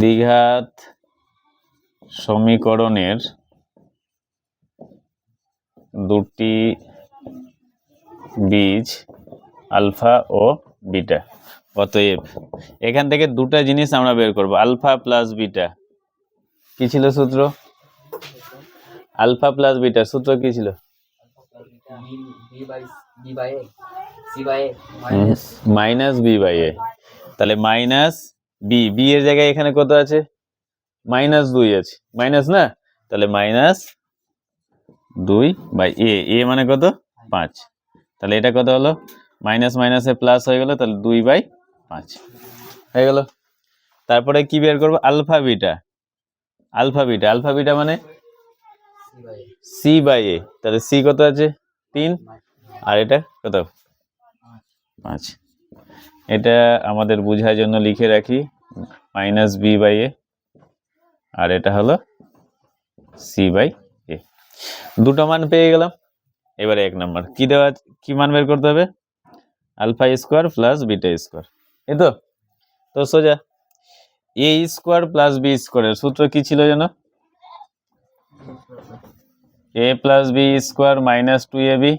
দ্বিঘাত সমীকরণের দুটি বীজ, আলফা ও বিটা। অতএব এখান থেকে দুটো জিনিস আমরা বের করব, আলফা প্লাস বিটা। কি ছিল সূত্র? আলফা প্লাস বিটা, সূত্র কি ছিল? Minus B by A. তাহলে মাইনাস বি বি এর জায়গায় এখানে কত আছে? মাইনাস দুই আছে। মাইনাস না? তাহলে মাইনাস দুই বাই এ। এ মানে কত? পাঁচ। তাহলে এটা কত হলো? মাইনাস মাইনাসে প্লাস হয়ে গেল, তাহলে দুই বাই পাঁচ। হয়ে গেল? তারপরে কি বের করব? Alpha beta. Alpha beta. Alpha beta মানে? সি বাই এ তাহলে সি কত আছে? তিন? আর এটা কত? পাঁচ। এটা আমাদের বোঝার জন্য লিখে রাখি। মাইনাস বি বাই এ আর এটা হলো সি বাই এ দুটো মান পেয়ে গেলাম। এবারে এক নাম্বার। কি দেওয়া? কি মান বের করতে হবে? Alpha square plus beta square. এই তো? তো সোজা। এ স্কোয়ার প্লাস বি স্কোয়ারের সূত্র কি ছিল যেন? A plus B square minus two A B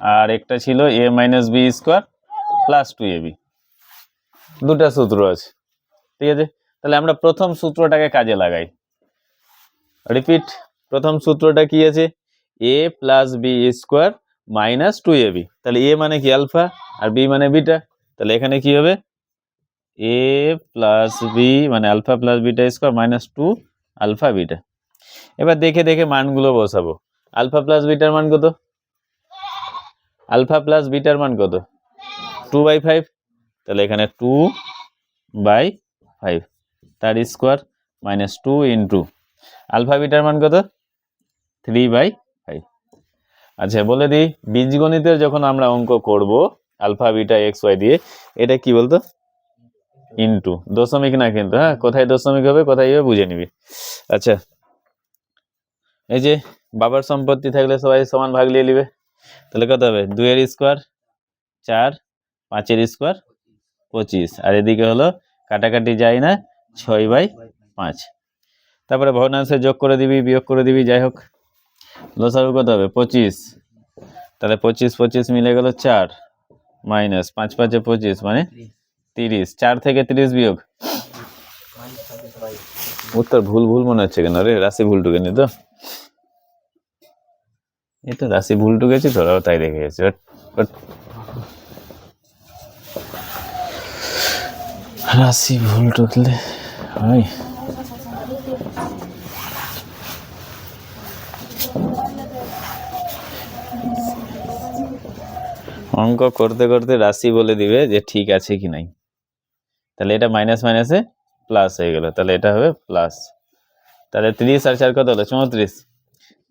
আর একটা ছিল A minus B square plus two A B দুটা সূত্র আছে। ঠিক আছে? তাহলে আমরা প্রথম সূত্রটাকে কাজে লাগাই। রিপিট প্রথম সূত্রটা কি আছে? A plus B square minus two A B তাহলে এ মানে কি আলফা আর বি মানে বিটা তাহলে এখানে কি হবে? এ প্লাস বি মানে alpha plus beta square minus two alpha beta এবার দেখে দেখে মানগুলো বসাবো। আলফা প্লাস বিটার মান কত? আলফা প্লাস বিটার মান কত? টু বাই ফাইভ তাহলে এখানে টু বাই ফাইভ তার square minus two into alpha bitter মান কত? থ্রি বাই ফাইভ আচ্ছা বলে দিই, বীজগণিতের যখন আমরা অঙ্ক করব, আলফা, বিটা এক্স ওয়াই দিয়ে, এটা কি বলতো? ইন্টু দশমিক না কিন্তু হ্যাঁ? কোথায় দশমিক হবে, কোথায় হবে, বুঝে নিবি। আচ্ছা এই যে বাবার সম্পত্তি থাকলে সবাই সমান ভাগ নিয়ে নিবে। তাহলে কত হবে? দুইয়ের স্কোয়ার চার, পাঁচের স্কোয়ার পঁচিশ। আর এদিকে হলো কাটাকাটি যায় না, ছয় বাই পাঁচ। তারপরে ভগ্নাংশে যোগ করে দিবি, বিয়োগ করে দিবি, যাই হোক। লসাগু কত হবে? পঁচিশ। তাহলে পঁচিশ পঁচিশ মিলে গেল চার, মাইনাস পাঁচ, পাঁচে পঁচিশ মানে তিরিশ। চার থেকে তিরিশ বিয়োগ। উত্তর ভুল ভুল মনে হচ্ছে কেন রে? রাশি ভুল ঢুকেনি তো? এই তো রাশি ভুল ঢুকেছি, তোরাও তাই দেখে গেছে রাশি ভুল ঢুকলে হয় অঙ্ক করতে করতে রাশি বলে দিবে যে ঠিক আছে কি নাই। তাহলে এটা মাইনাস মাইনাসে প্লাস হয়ে গেল। তাহলে এটা হবে প্লাস তাহলে ত্রিশ আর চার কত হলো? চৌত্রিশ।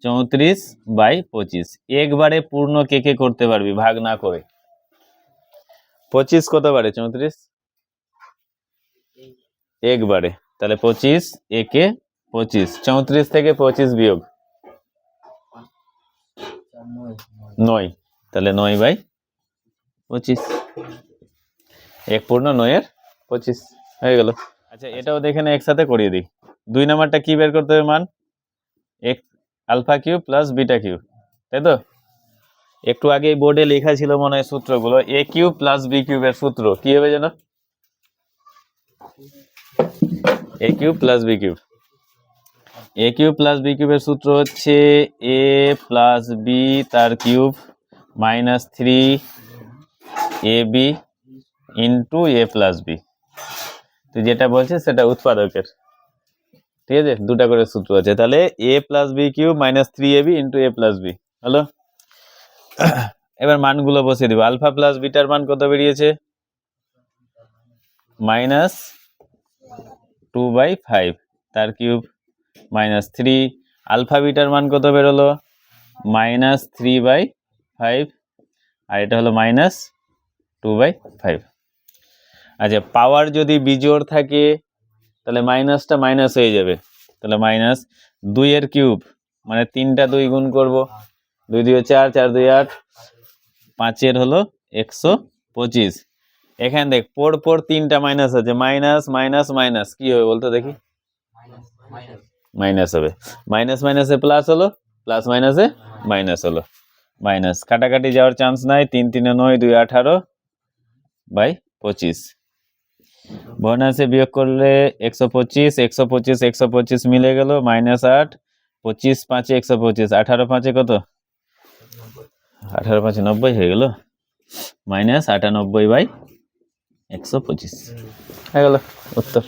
চৌত্রিশ বাই পঁচিশ। একবারে পূর্ণ কে কে করতে পারবি? ভাগ না করে। পঁচিশ কত বারে? চৌত্রিশ? একবারে। তাহলে পঁচিশ একে পঁচিশ। চৌত্রিশ থেকে পঁচিশ বিয়োগ। নয়। তাহলে নয় বাই পঁচিশ। এক পূর্ণ নয়ের পঁচিশ। হয়ে গেল। আচ্ছা এটাও দেখে না একসাথে করিয়ে দিই। দুই নাম্বারটা কি বের করতে হবে মান? এক alpha cube plus beta cube, তাই তো? একটু আগে বোর্ডে লেখা ছিল মনে হয় সূত্রগুলো, এ কিউব প্লাস বি কিউবের সূত্র, কি হবে যেন? A cube plus B cube. A cube plus B কিউবের সূত্র হচ্ছে এ প্লাস বি তার cube minus three A B into A plus B. তো যেটা বলছে সেটা উৎপাদকের। ঠিক আছে? দুটা করে সূত্র আছে। তাহলে A plus B cube minus three A B into A plus B হলো? এবার মানগুলো বসিয়ে দিব। আলফা প্লাস বিটার মান কত বেরিয়েছে? মাইনাস টু বাই ফাইভ তার কিউব মাইনাস থ্রি আলফা বিটার মান কত বেরোলো? মাইনাস থ্রি বাই ফাইভ আর এটা হলো মাইনাস টু বাই ফাইভ আচ্ছা পাওয়ার যদি বিজোড় থাকে তাহলে মাইনাসটা মাইনাস হয়ে যাবে। তাহলে মাইনাস দুইয়ের কিউব মানে তিনটা দুই গুণ করব। দুই দুই চার চার দুই আট পাঁচের হলো একশো পঁচিশ। এখানে দেখ, পর পর তিনটা মাইনাস আছে, মাইনাস মাইনাস মাইনাস, কি হবে বলতো দেখি? মাইনাস হবে। মাইনাস, মাইনাসে প্লাস হলো প্লাস মাইনাসে মাইনাস হলো। মাইনাস, কাটাকাটি যাওয়ার চান্স নাই, তিন, তিনে নয়, দুই, আঠারো, বাই পঁচিশ। বোনাসে বিয়োগ করলে একশো পঁচিশ একশো পঁচিশ একশো পঁচিশ মিলে গেল মাইনাস আট, পঁচিশ পাঁচে একশো পঁচিশ, আঠারো পাঁচে কত? আঠারো পাঁচে নব্বই হয়ে গেল মাইনাস আটানব্বই বাই একশো পঁচিশ। হয়ে গেল, উত্তর।